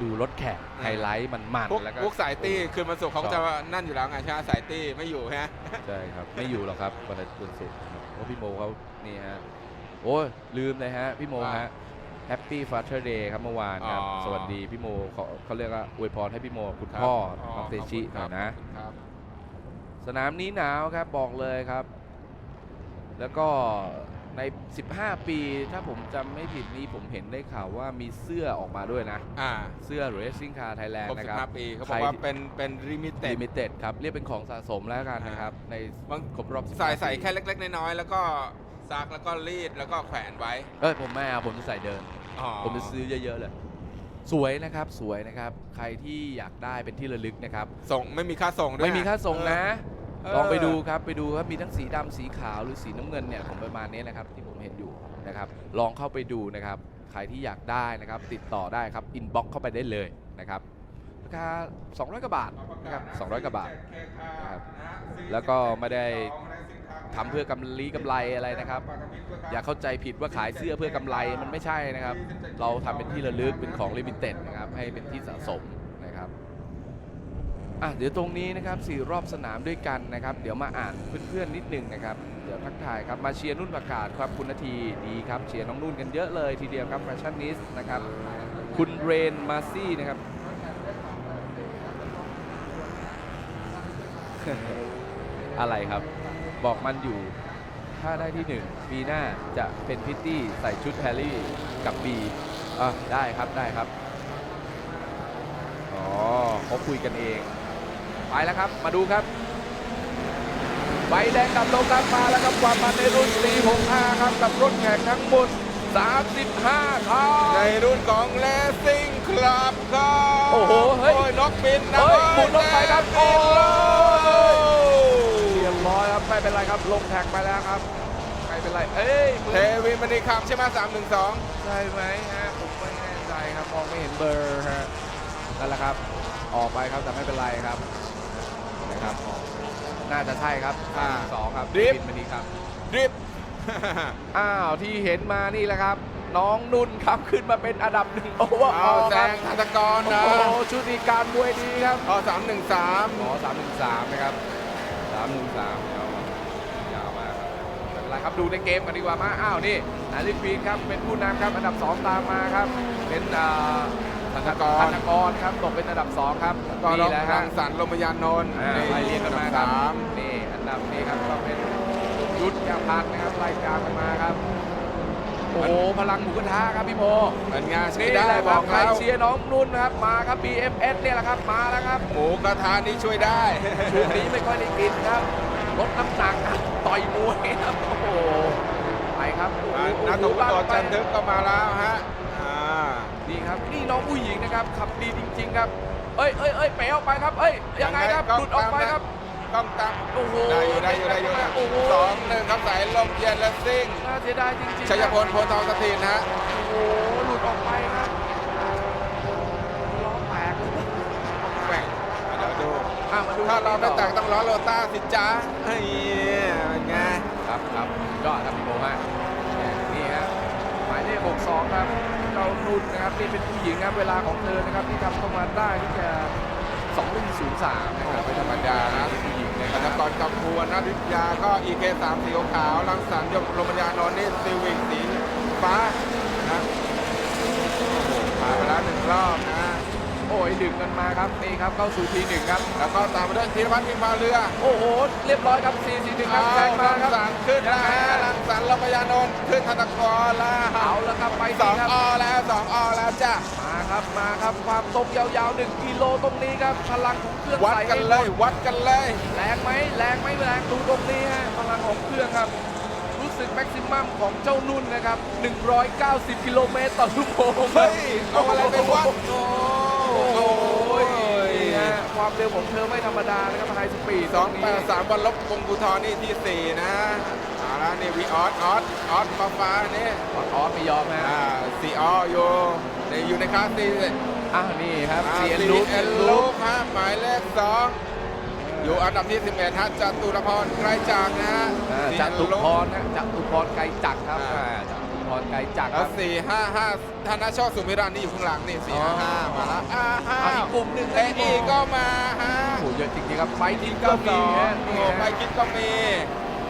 Speaker 2: ดูรถแข่งไฮไลท์มันมัน
Speaker 1: พวก
Speaker 2: แล้วก็
Speaker 1: พวกสายตี้คืนวันศุกร์เขาก็
Speaker 2: ช
Speaker 1: จะ
Speaker 2: อบ
Speaker 1: นั่นอยู่แล้วไงใช่ไหมสายตี้ไม่อยู่ฮะ
Speaker 2: ใช่ครับ ไม่อยู่หรอกครับวันอาทิตย์วันศุกร์ครับเพราะพี่โมเขานี่ฮะโอ้ยลืมเลยฮะ พี่โม
Speaker 1: ว่า
Speaker 2: ฮะแฮปปี้ฟาเธอร์เดย์ครับเมื่อวานครับ
Speaker 1: อ๋อ
Speaker 2: สวัสดีพี่โมเขาเขาเรียกว่าอวยพรให้พี่โมคุณ
Speaker 1: ครับ
Speaker 2: พ่อ
Speaker 1: อ๋อ
Speaker 2: น้องเตชิ
Speaker 1: ขอบคุณ
Speaker 2: หน่อยนะ
Speaker 1: ขอบคุณครับ
Speaker 2: สนามนี้หนาวครับบอกเลยครับ แล้วก็ ใน 15 ปี ถ้าผมจำไม่ผิดนี้ผมเห็นได้ข่าวว่ามีเสื้อออกมาด้วยนะ
Speaker 1: อ่า
Speaker 2: เสื้อ Racing Car
Speaker 1: คร
Speaker 2: Thailand
Speaker 1: บ
Speaker 2: นะครับ
Speaker 1: 15ปีเขาบ
Speaker 2: ใค
Speaker 1: อ
Speaker 2: ร
Speaker 1: กว่าเป็นเป็นลิมิเต็ด
Speaker 2: Limited ครับ เรียกเป็นของสะสมแล้วกันนะครับ ใน
Speaker 1: บาง
Speaker 2: ครบรอบ15
Speaker 1: ใส่ใส่
Speaker 2: ปี
Speaker 1: แค่เล็ก ๆ น้อยๆแล้วก็ซักแล้วก็รีดแล้วก็แขวนไว้
Speaker 2: เอ้ย ผมไม่เอาผมจะใส่เดิน
Speaker 1: อ๋อ
Speaker 2: ผมจะซื้อเยอะๆเลย สวยนะครับ สวยนะครับ ใครที่อยากได้เป็นที่ระลึกนะครับ
Speaker 1: ส่งไม่มีค่าส่งด้วย
Speaker 2: ไม่มีค่าส่งนะ
Speaker 1: เออ
Speaker 2: ลองไปดูครับไปดูครับมีทั้งสีดำสีขาวหรือสีน้ำเงินเนี่ยของประมาณนี้นะครับที่ผมเห็นอยู่นะครับลองเข้าไปดูนะครับใครที่อยากได้นะครับ ติดต่อได้ครับอินบ็อกเข้าไปได้เลยนะครับราคา200กว่าบาทนะครับ200กว่าบาทนะครับแล้วก็ไม่ได้ทำเพื่อกำลีกำไรอะไรนะครับ อย่าเข้าใจผิดว่าขายเสื้อเพื่อกำไรมันไม่ใช่นะครับ เราทำเป็นที่ระลึกเป็นของลิมิเต็ดนะครับให้เป็นที่สะสม อะเดี๋ยวตรงนี้นะครับสี่รอบสนามด้วยกันนะครับ เดี๋ยวมาอ่านเพื่อนๆนิดนึงนะครับ เดี๋ยวทักทายครับมาเชียร์นุ่นประกาศครับคุณนาทีดีครับเชียร์น้องนุ่นกันเยอะเลยทีเดียวครับแฟชั่นนิสนะครับ คุณเรนมาซี่นะครับอะไรครับ บอกมันอยู่ ถ้าได้ที่หนึ่งปีหน้าจะเป็นพิตตี้ใส่ชุดแฮร์รี่กับบีอะได้ครับได้ครับ อ๋อเขาคุยกันเอง ไปแล้วครับ มาดูครับ ใบแดงกับโลกัสมาแล้วครับความมันในรุ่น 465 ครับ กับรถแข่งทั้งหมด 35คัน
Speaker 1: ในรุ่นของเลสซิ่งคลับครับ
Speaker 2: โอ้โหเฮ้ย
Speaker 1: นกบินนะ
Speaker 2: เฮ้ยหมุนลงไปครับ
Speaker 1: โอ้โห
Speaker 2: เรียบร้อยครับไม่เป็นไรครับ ลงแท็กไปแล้วครับไม่เป็นไรเอ้ยมือ
Speaker 1: เทวินมณีคำใช่ไหมสามหนึ่งสอง
Speaker 2: ใช่ไหมฮะผมไม่แน่ใจครับมองไม่เห็นเบอร์ฮะนั่นแหละครับ ออกไปครับแต่ไม่เป็นไรครับนะ ครับ น่าจะใช่ครับสองครับบินมาดีครับ
Speaker 1: ดริฟ
Speaker 2: อ้าวที่เห็นมานี่แหละครับ น้องนุ่นครับขึ้นมาเป็นอันดับหนึ่งโอเวอร์อ
Speaker 1: เอา
Speaker 2: อล
Speaker 1: แซ
Speaker 2: ครับ
Speaker 1: งทันตกร
Speaker 2: โอ้
Speaker 1: นะ
Speaker 2: โหชุติการมวยดีครับ
Speaker 1: เอาสามหนึ่งสาม
Speaker 2: ขอสามหนึ่งสามนะครับสามหนึ่งสามเอายาวมากครับไม่เป็นไรครับดูในเกมกันดีกว่ามาอ้าวนี่นาริฟีนครับเป็นผู้นำครับอันดับ2ตามมาครับเป็นอ่า
Speaker 1: ทันตกร
Speaker 2: ธนกรครับตกเป็นอันดับ 2 ครับ
Speaker 1: ก็
Speaker 2: นี่
Speaker 1: ร้อง
Speaker 2: แหละค
Speaker 1: ทา
Speaker 2: รับ
Speaker 1: งสันลมยานนท์
Speaker 2: อ่าไล่เรียงกันมาค
Speaker 1: ส
Speaker 2: รับา
Speaker 1: ม
Speaker 2: นี่อันดับนี้ครับก็เป็นยุทธยาพันธ์นะครับไล่กลางกันมาครับ โอ้โหพลังหมูกระทะครับพี่โม
Speaker 1: เป็นไงานใช้
Speaker 2: นี่
Speaker 1: ได้
Speaker 2: แหละค
Speaker 1: บ
Speaker 2: รั
Speaker 1: อบก
Speaker 2: ใคร
Speaker 1: แล้ว
Speaker 2: เชียร์น้องนุ่นนะครับมาครับ BFS เนี่ยแหละครับมาแล้วครับ
Speaker 1: หมูกระทะนี่ช่วยได้
Speaker 2: ช่วงนี้ไม่ค่อยได้กินครับลดน้ำหนักครับต่อยมวยครับโอ้โหไปครับโอ้โห
Speaker 1: นัทวุฒิ
Speaker 2: ลั่
Speaker 1: ต่อ
Speaker 2: ไป
Speaker 1: จันทึกก็มาแล้วฮะอ่า
Speaker 2: นี่ ครับนี่น้องผู้หญิงนะครับขับดีจริง ๆ ครับเอ้ยเอ้ยเอ้ยเป๋ออกไปครับเอ้ยยังไงครับหลุดออกไปครับ
Speaker 1: ต้องตาม
Speaker 2: โอ้โห
Speaker 1: ได้อยู่ได้อยู่ได้อยู่
Speaker 2: โอ้โห
Speaker 1: สองหนึ่งครับสายลมเย็นและซิ่ง
Speaker 2: น่าเสียดายจริงๆ
Speaker 1: ชัยพลโพธิ์ทองสถิตนะฮะ
Speaker 2: โอ้โหหลุดออกไปครับล้อแตกเลย
Speaker 1: แกว่งเดี๋ยวดู
Speaker 2: อะมาดู
Speaker 1: ถ้าเราไม่แตกต้องล้อโลต้าสิจ้าเฮ้ยเป็นไง
Speaker 2: ครับครับยอดครับพี่โมฮะนี่ฮะหมายเลข62ครับเจ้า นุ่นนะครับนี่เป็นผู้หญิงครับเวลาของเธอนะครับที่ทำเข้ามาได้ที่จะ2103นะครับ
Speaker 1: ไม่ธรรมดานะ
Speaker 2: ผู้หญิงนะค
Speaker 1: ธ
Speaker 2: รับ
Speaker 1: นกรกำพูนนัทวิทยาก็ EK 3สีขาวลังสรรค์ยมลมยานนท์นี่ซีวิกสีฟ้านะโอ้โหผ่านไปแล้วหนึ่งรอบนะ
Speaker 2: โอ้ยดึงกันมาครับนี่ครับเข้าสู่ทีหนึ่งครับ
Speaker 1: แล้วก็ตามมาด้วยธีรพัฒน์พิมพาเรือ
Speaker 2: โอ้โห เรียบร้อยครับ4 4 1ครับ
Speaker 1: เอา
Speaker 2: แซงมา
Speaker 1: ลัง
Speaker 2: ครับ
Speaker 1: สรรค์ขึ้นแล้วฮะลังสรรค์ลมยานนท์ขึ้นธนกรแล้ว
Speaker 2: เอาแล้วครับไป
Speaker 1: ส
Speaker 2: ดี
Speaker 1: อง
Speaker 2: ครับ
Speaker 1: อแล้วสองอแล้วจ้ะ
Speaker 2: มาครับมาครับความตรงยาวๆ1กิโลตรงนี้ครับพลังของเครื่อง
Speaker 1: วัด
Speaker 2: ใส่
Speaker 1: กัน
Speaker 2: ให้หม
Speaker 1: เลยวัดกันเลย
Speaker 2: แรงไหมแรงไหมแรงดูตรงนี้ฮะพลังของเครื่องครับรู้สึกแม็กซิมัมของเจ้านุ่นนะครับ 190 กิโลเมตรต่อชั่วโมงครั
Speaker 1: เฮ้
Speaker 2: บ
Speaker 1: ยเอาอะไรไปวัดโอ้
Speaker 2: โอ้
Speaker 1: โห
Speaker 2: โหนี่ฮะ ความเร็วของเธอไม่ธรรมดานะครับไฮสปีด
Speaker 1: สองแปดสามวันลบวงภูทรนี่ที่สี่นะเอาละนี่วีออสออสออสฟ้าฟ้านี่
Speaker 2: ออสไม่ยอมฮะ
Speaker 1: อ่าสี่ออยู่ในอยู่ในคลาสสี่
Speaker 2: อะนี่ครับ
Speaker 1: อ่า
Speaker 2: เซียน
Speaker 1: ซี
Speaker 2: ลูก
Speaker 1: เอ็นลูกฮะหมายเลขสองอยู่อันดับที่ 11ฮะจตุรพรไกรจากนะฮะ
Speaker 2: อ่า
Speaker 1: ซี
Speaker 2: จ
Speaker 1: เอ็น
Speaker 2: ตุ
Speaker 1: ลูก
Speaker 2: พรนะจตุพรไกรจักรครับ
Speaker 1: อ่า
Speaker 2: อ่าจตุ พรไกรจักรค
Speaker 1: แล้
Speaker 2: รั
Speaker 1: ว
Speaker 2: บ
Speaker 1: สี่ห้าห้าธนโชคสุมิรันนี่อยู่ข้างหลังนี่สี่
Speaker 2: อ๋อ
Speaker 1: ห้าห้ามาแล้วอ่าห้า
Speaker 2: อะอีกกลุ่มหนึ่ง
Speaker 1: เออีก็มาฮะ
Speaker 2: โอ้โหเยอะจริงๆครับไปที่
Speaker 1: ก็
Speaker 2: ก็
Speaker 1: มี
Speaker 2: มี
Speaker 1: ฮะ
Speaker 2: ฮะ
Speaker 1: โอ้
Speaker 2: นี่
Speaker 1: ไป
Speaker 2: ฮะ
Speaker 1: คิดก็มี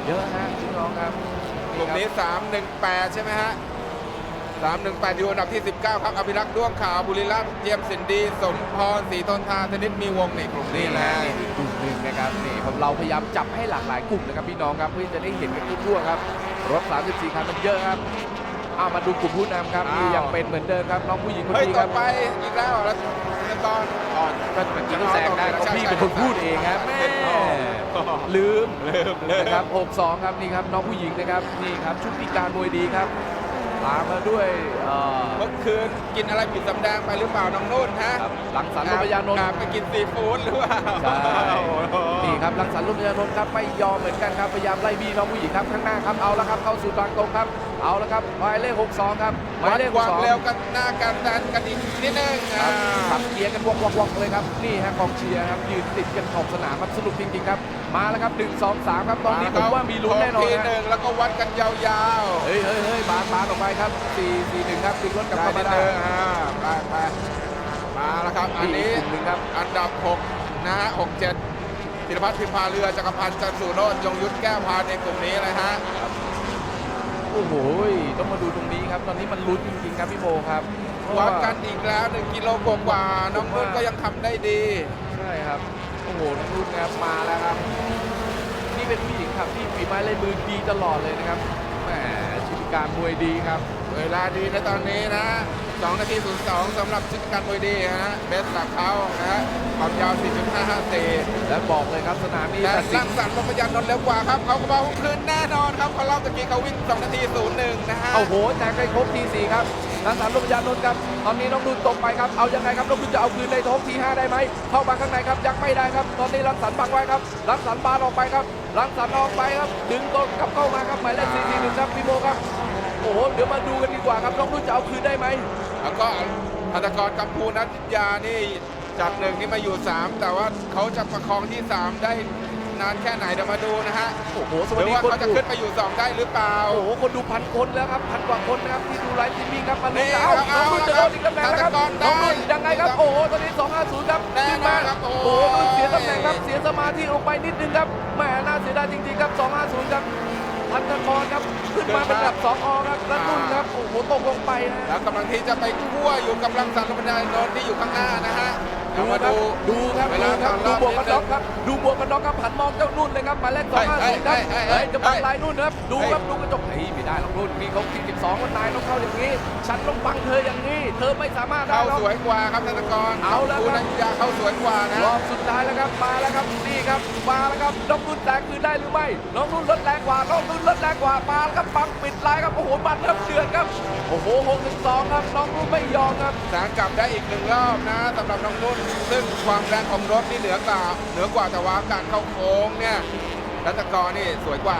Speaker 2: เยอะฮะพี่น้องครับ
Speaker 1: กลุ่มนี้318ใช่ไหมฮะ318อยู่อันดับที่19ครับอภิรักษ์ด้วงขาวบุรีรัมย์เจียมสินดี สมพรศรีทนทาธนิตมีวงศ์นี่กลุ่มนี้
Speaker 2: นี่
Speaker 1: แห
Speaker 2: นะ
Speaker 1: ละ
Speaker 2: นี่อีกกลุ่มหนึ่งนะครับนี่ผมเราพยายามจับให้หลากหลายกลุ่มนะครับพี่น้องครับเพื่อจะได้เห็นกันทั่วๆครับรถ34คันมันเยอะครับ เอามาดูกลุ่มผู้นำครับที่ยังเป็นเหมือนเดิมครับน้องผู้หญิงคน
Speaker 1: เฮ้ย
Speaker 2: นี้ค
Speaker 1: ต่
Speaker 2: รั
Speaker 1: อบไปอีกแล้วแล้วแล้วตอนอ่อน
Speaker 2: ก็เมื่อกี้ก็แซงได้ก็พี่เป็นคนพูดเองครับแม่ลืม
Speaker 1: เริ่มเริ่ม
Speaker 2: นะครับ62 ครับนี่ครับน้องผู้หญิงนะครับนี่ครับชุดพิการมวยดีครับตามมาด้วยเอ่อ
Speaker 1: เมื่อคืนกินอะไรผิดสำแดงไปหรือเปล่าน้องนุ่นฮะ
Speaker 2: ครับหลังสรรค์ลมยานนท์
Speaker 1: กลับไปกินซีฟู้ดหรือเปล่า
Speaker 2: ใช่
Speaker 1: โอ้โห
Speaker 2: นี่ครับหลังสรรค์ลมยานนท์ครับไม่ยอมเหมือนกันครับพยายามไล่บี้น้องผู้หญิงครับข้างหน้าครับเอาละครับเข้าสู่ทางตรงครับ เอาละครับหมายเลข 62 ครับหมาย
Speaker 1: วัด
Speaker 2: เลข
Speaker 1: ความ
Speaker 2: 62
Speaker 1: เร็วกันหน้ากันดันกันอีกนิดนึง
Speaker 2: ค
Speaker 1: อ่า
Speaker 2: รับขับเชียร์กันวอกวอกวอกเลยครับนี่ฮะกองเชียร์ครับยืนติดกันขอบสนามครับสนุกจริงๆครับ มาแล้วครับ 1 2 3 ครับตอนนี้ผมว่ามีลุ้นแน่นอน
Speaker 1: ที
Speaker 2: นะ
Speaker 1: หนึ่งแล้วก็วัดกันยาวๆ
Speaker 2: เฮ้ยเฮ้ยเฮ้ยบานบานออกไปครับ4 4 1ครับดึงรถกลับ
Speaker 1: ได้
Speaker 2: เข้า
Speaker 1: นิ
Speaker 2: มา
Speaker 1: ด
Speaker 2: ได้
Speaker 1: นึงอ่าไปไปมาแล้วครับ อันนี้
Speaker 2: กลุ่มหนึ่งครับ
Speaker 1: อันดับ 6 นะฮะ6 7ธีรพัฒน์พิมพาเรือจักรพันธ์จันทร์สุโรจน์ยงยุทธแก้วพานในกลุ่มนี้เลยฮะ
Speaker 2: โอ้โหต้องมาดูตรงนี้ครับ ตอนนี้มันลุ้นจริงๆครับพี่โบครับโอ้
Speaker 1: วัดกันอีกแล้ว1กิโลกว่าๆน้องนุ่นก็ยังทำได้ดี
Speaker 2: ใช่ครับ โอ้โห น้องรุ่นนะครับมาแล้วครับ นี่เป็นผู้หญิงครับที่ฝีไม้ลายมือดีตลอดเลยนะครับ แหมชีวิตการมวยดีครับ
Speaker 1: เวลาดีในตอนนี้นะ2นาที 02สำหรับชิดการมวยดีนะฮะเบสหลักเขานะฮะความยาว 4.554
Speaker 2: และบอกเลยครับสนามนี้
Speaker 1: แต่
Speaker 2: ตัดสิ
Speaker 1: รั
Speaker 2: น
Speaker 1: งสรรค์ลมพยานนท์เร็วกว่าครับเขาก็บอกคืนแน่นอนครับเขารอบตะกี้เขาวิ่ง 2 นาที 01 นะฮะ
Speaker 2: โอ้โหแจกให้ครบทีสี่ครับรังสรรค์ลมยานนท์ครับตอนนี้น้องดุนตกไปครับเอายังไงครับน้องดุนจะเอาคืนในท้องทีห้าได้ไหมเข้ามาข้างในครับยังไม่ได้ครับ ตอนนี้รังสรรค์บังไว้ครับรังสรรค์บานออกไปครับรังสรรค์ออกไปครับดึงตัวกลับเข้ามาครับหมายเลขสี่สี่หนึ่งครับพี่โมครับโอ้โหเดี๋ยวมาดูกันดีกว่าครับน้องดุนจะเอาคืนได้ไหม
Speaker 1: แล้วก็พัตกรกัมพูนัทยานี่จากหนึ่งนี่มาอยู่ 3 แต่ว่าเขาจะประคองที่ 3 ได้นานแค่ไหนเดี๋ยวมาดูนะฮะ
Speaker 2: โอ้โหส
Speaker 1: ห
Speaker 2: วัส
Speaker 1: รือ
Speaker 2: ดี
Speaker 1: ว่า
Speaker 2: คน
Speaker 1: เขาจะ
Speaker 2: ดู
Speaker 1: ขึ้นไปอยู่ 2 ได้หรือเปล่า
Speaker 2: โอ้โหคนดูพันคนแล้วครับพันกว่าคนนะครับที่ดูไลฟ์สตรีมมิ่งครับมาลุ้น
Speaker 1: นี่
Speaker 2: เอา
Speaker 1: ครับ
Speaker 2: น้องดุนจะโดนอีกตำแหน่งแล้วครับ
Speaker 1: เอา
Speaker 2: น้องดุน
Speaker 1: ได้
Speaker 2: ยังไงครับโอ้โหตอนนี้250ครับ
Speaker 1: แน่
Speaker 2: ขึ้น
Speaker 1: นอ
Speaker 2: มา
Speaker 1: นครับโอ้
Speaker 2: โอ้
Speaker 1: โห
Speaker 2: โหเสียตำแหน่งครับเสียสมาธิลงไปนิดนึงครับแหมน่าเสียดายจริงๆครับ250ครับ พันธกรครับขึ้นมาเป็นระดับ2อครับและนุ่นครับโอ้โหตกลงไปนะ
Speaker 1: แล้วกำลังที่จะไปคั่วอยู่กับรังสรรค์ลมพยานนท์ที่อยู่ข้างหน้านะฮะเดี๋ยวมา
Speaker 2: ครับ
Speaker 1: ดู
Speaker 2: ดูครับ
Speaker 1: เว
Speaker 2: ดู
Speaker 1: ลา
Speaker 2: ครับ
Speaker 1: ต่อ
Speaker 2: ดู
Speaker 1: รอบ
Speaker 2: บวกกัน
Speaker 1: นิดนึง
Speaker 2: น็อกครับดูบวกกันน็อกครับหันมองเจ้านุ่นเลยครับหมายเลข
Speaker 1: เฮ้ย
Speaker 2: 250ครับ
Speaker 1: เฮ้ยเฮ้ย
Speaker 2: เฮ้ยจะบัง
Speaker 1: เฮ้ย
Speaker 2: ลายนุ่นนะครับดูครับดูกระจกเฮ้ยไม่ได้หรอกนุ่นมีเขา42คนนายต้องเข้าอย่างนี้ ฉันต้องบังเธออย่างนี้ เธอไม่สามารถได้
Speaker 1: เข้า
Speaker 2: หรอก
Speaker 1: สวยกว่าครับธนกร
Speaker 2: เอาแล้ว
Speaker 1: คุณ
Speaker 2: ครับ
Speaker 1: นัทยาเข้าสวยกว่านะ
Speaker 2: รอบสุดท้ายแล้วครับมาแล้วครับนี่ครับมาแล้วครับน้องนุ่นแตกคืนได้หรือไม่น้องนุ่นลดแรงกว่าน้องนุ่นลดแรงกว่ามาแล้วครับปังปิดลายครับโอ้โหบัตรครับเดือดครับโอ้โห62ครับน้องนุ่นไม่ยอมครับ
Speaker 1: สางกลับได้อีกหนึ่งรอบนะสำหรับน้องนุ่นซึ่งความแรงของรถนี่เหนือกว่าเหนือกว่าแต่ว่าการเข้าโค้งเนี่ยรัตกรนี่สวยกว่า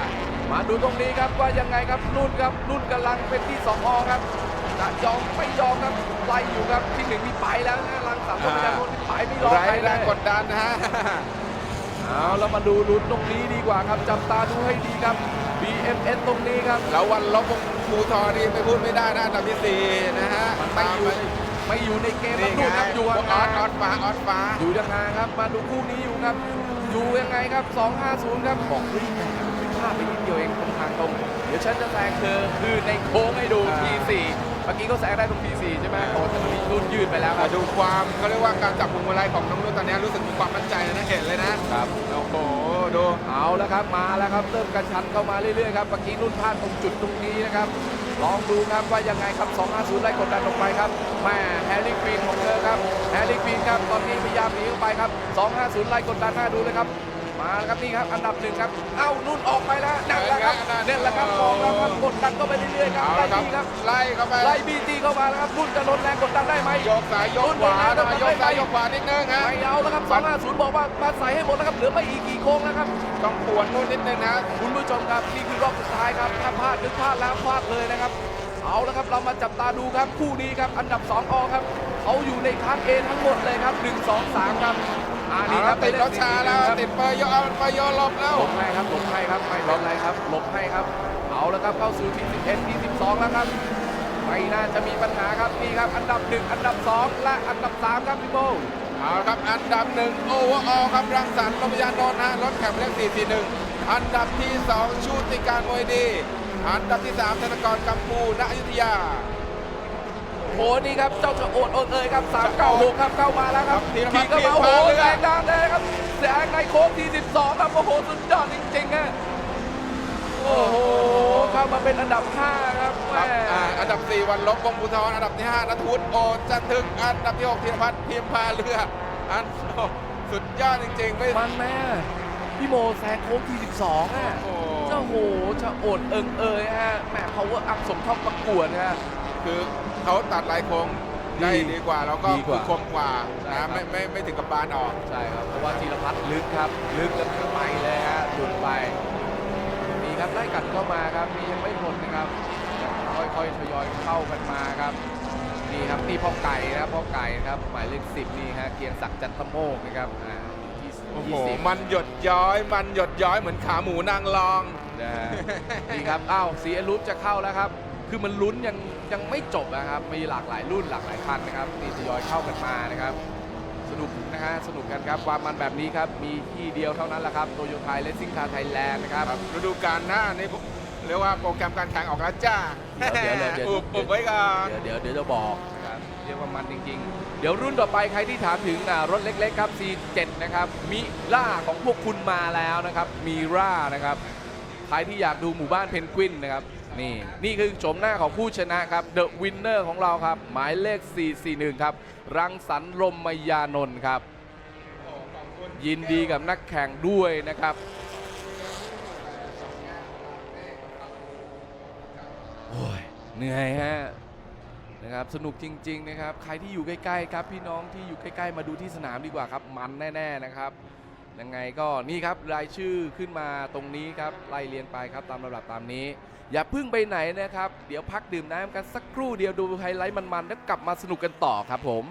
Speaker 2: มาดูตรงนี้ครับว่ายังไงครับนุ่นครับนุ่นกำลังเป็นที่สองอครับจะยอมไม่ยอมครับไล่อยู่ครับที่หนึ่งนี่ไปแล้วนะลังสามคนพยานนที่ไปไม่รอ
Speaker 1: ไร้
Speaker 2: ใครเล
Speaker 1: แรง
Speaker 2: ย
Speaker 1: กดดันนะฮะ
Speaker 2: เอาเรามาดูลุ้นตรงนี้ดีกว่าครับจับตาดูให้ดีครับ BMS ตรงนี้ครับ
Speaker 1: แล้ววันลบวงภูทรนี่ไม่พูดไม่ได้นะอันดับที่สี่นะฮะ
Speaker 2: มันไม่อยู่ ไม่อยู่ในเกมครับ
Speaker 1: นี่ไง
Speaker 2: นู่นครับอยู่
Speaker 1: ออ
Speaker 2: ห่า
Speaker 1: ส
Speaker 2: ง
Speaker 1: ออสฟ้าออสฟ้า
Speaker 2: ๆอยู่ยังไงครับ มาดูคู่นี้อยู่ครับ อยู่ยังไงครับ 250 ครับบอกเฮ้ยแหมเป็นพลาดไปนิดเดียวเองตรงทางตรง เดี๋ยวฉันจะแซงเธอคือในโค้งให้ดู
Speaker 1: อ่า
Speaker 2: P4 เมื่อกี้ก็แซงได้ตรง P4 ใช่ไหมโอ้แต่ตอนนี้รุ่นยืดไปแล้วค
Speaker 1: มา
Speaker 2: รับ
Speaker 1: ดูความเขาเรียกว่าการจับพวงมาลัยของน้องนุ่นตอนนี้รู้สึกมีความมั่นใจนะเห็นเลยนะครับโอ้โห ดู
Speaker 2: เอาแล้วครับมาแล้วครับเริ่มกระชันเข้ามาเรื่อยๆครับเมื่อกี้นุ่นพลาดตรงจุดตรงนี้นะครับลองดูครับว่ายังไงครับ 250 ไล่กดดันลงไปครับแม่แฮร์รี่คีนของเธอครับแฮร์รี่คีนครับตอนนี้พยายามหนีเข้าไปครับ 250 ไล่กดดันหน้าดูเลยครับ มาแล้วครับนี่ครับอันดับหนึ่งครับ เอ้านุ่นออกไปแล้วนั่นแหละครับนั่นแหละครับมองแล้วครับกดดันเข้าไปเรื่อยๆครับ
Speaker 1: เอา
Speaker 2: ไล่
Speaker 1: ละครับ
Speaker 2: ดีครับ
Speaker 1: ไล่เข้าไป
Speaker 2: ไล่บีจีเข้ามาแล้วครับนุ่นจะลดแรงกดดันได้ไหม
Speaker 1: โยกซ้ายโยกขวาหน่อยโยกซ้ายโยกขวานิดนึงฮะ
Speaker 2: ไม่เอาแล้วครับ250บอกว่ามาใส่ให้หมดแล้วครับเหลือไม่อีกกี่โค้งแล้วครับ
Speaker 1: ต้องปวนนู่นนิดนึงนะ
Speaker 2: คุณผู้ชมครับนี่คือรอบสุดท้ายครับถ้าพลาดคือพลาดแล้วพลาดเลยนะครับเอาละครับเรามาจับตาดูครับคู่นี้ครับอันดับ2อครับเขาอยู่ในคลาสเอทั้งหมดเลยครับ 1 2 3 ครับอ่า
Speaker 1: เอา
Speaker 2: นี่ค
Speaker 1: ละ
Speaker 2: รับ
Speaker 1: ติดรถชาแล้ว
Speaker 2: ครับ
Speaker 1: ติดเปอร์โยเอาเปอร์โยหลบแล้ว
Speaker 2: หลบให้ครับหลบให้ครับไม่เป็นไรครับหลบให้ครับ เอาละครับเข้าสู่ที่11ที่12 แล้วครับไม่น่าจะมีปัญหาครับนี่ครับ อันดับ 1 อันดับ 2 และอันดับ 3 ครับพี่โบ
Speaker 1: เอาละครับอันดับหนึ่งโอเวอร์ออครับรังสรรค์ลมยานนท์ฮะรถแข่งเลข441 อันดับที่ 2 ชูติการมวยดี อันดับที่ 3 ธนกรกัมพูณอยุธยา
Speaker 2: โอ้นี่ครับเจ้าจะโอดโอนเอยครับ396ครับเข้ามาแล้วครับ
Speaker 1: ธีรพั
Speaker 2: ขี่
Speaker 1: ฒน์
Speaker 2: เข้ามาโอ้โห
Speaker 1: เปลี่ยน
Speaker 2: แร
Speaker 1: ผ่าน
Speaker 2: งดานเลยครับแสงในโค้งที่12ครับโอ้โหสุดยอดจริงๆฮะโอ้โหเข้ามาเป็นอันดับ 5 ครับ
Speaker 1: ครับ
Speaker 2: แม่
Speaker 1: อ่าอันดับ 4 วันลบวงภูทรอันดับที่5นัทวุฒิโอจันทึกอันดับที่6ธีรพัฒน์พิมพาเรืออันโอ้สุดยอดจริงๆไม่
Speaker 2: มันแม่พี่โมแซงโค้งที่12อะ
Speaker 1: โอ้
Speaker 2: เจ้าโหจะโอดเอิงเอยฮะแหม power up สมเข้าประกวดฮะ
Speaker 1: คือ เขาตัดลายโค้งได้
Speaker 2: ดี
Speaker 1: ดีกว่าแล้วก็
Speaker 2: ดีกว่า
Speaker 1: คมกว่า
Speaker 2: ใช่ครั
Speaker 1: นะ
Speaker 2: บ
Speaker 1: ไม่ไม่ไม่ถึงกับบานออก
Speaker 2: ใช่ครับ เพราะว่าธีรพัฒน์ลึกครับ ลึกแล้วก็ไปเลยฮะหลุดไปนี่ครับไล่กัดเข้ามาครับนี่ยังไม่หมดนะครับค่อยๆทยอยเข้ากันมาครับนี่ครับนี่พ่อไก่นะครับพ่อไก่นะครับหมายเลขสิบนี่ฮะเกียงศักดิ์จันทโมกนะครับอ่าที่
Speaker 1: โอ้โห
Speaker 2: ยี่สิบ
Speaker 1: มันหยดย้อย มันหยดย้อยเหมือนขาหมูนางรอง
Speaker 2: นะฮะนี่ครับอ้าวสีอลูปจะเข้าแล้วครับ คือมันลุ้นยัง ยังไม่จบนะครับ มีหลากหลายรุ่นหลากหลายคันนะครับนี่ทยอยเข้ากันมานะครับ สนุกนะฮะสนุกกันครับความมันแบบนี้ครับ มีที่เดียวเท่านั้นแหละครับโตโยต้าเลสซิ่งคาร์ไทยแลนด์นะครับ
Speaker 1: ครับ ฤดูกาลหน้านี่เรียกว่าโปรแกรมการแข่งออกแล้วจ้า
Speaker 2: เดี๋ยวเดี๋ยวเดี๋ยว
Speaker 1: อุบอุบไว้ก่อน
Speaker 2: เดี๋ยวเดี๋ยวเดี๋ยวจะบอกนะครับเรียกว่ามันจริง ๆ เดี๋ยวรุ่นต่อไปใครที่ถามถึงอ่ารถเล็กๆครับ C7 นะครับมิล่าของพวกคุณมาแล้วนะครับมีร่านะครับใครที่อยากดูหมู่บ้านเพนกวินนะครับ นี่นี่คือโฉมหน้าของผู้ชนะครับเดอะวินเนอร์ของเราครับ หมายเลข 441 ครับ รังสรรค์ลมมยานนท์ครับ ยินดีกับนักแข่งด้วยนะครับ โอ้ย เหนื่อยฮะนะครับ สนุกจริง ๆ นะครับ ใครที่อยู่ใกล้ ๆ ครับ พี่น้องที่อยู่ใกล้ ๆ มาดูที่สนามดีกว่าครับ มันแน่ ๆ นะครับ ยังไงก็นี่ครับรายชื่อขึ้นมาตรงนี้ครับไล่เรียงไปครับตามระดับตามนี้ อย่าพึ่งไปไหนนะครับ เดี๋ยวพักดื่มน้ำกันสักครู่เดียวดูไฮไลท์มันๆแล้วกลับมาสนุกกันต่อครับผม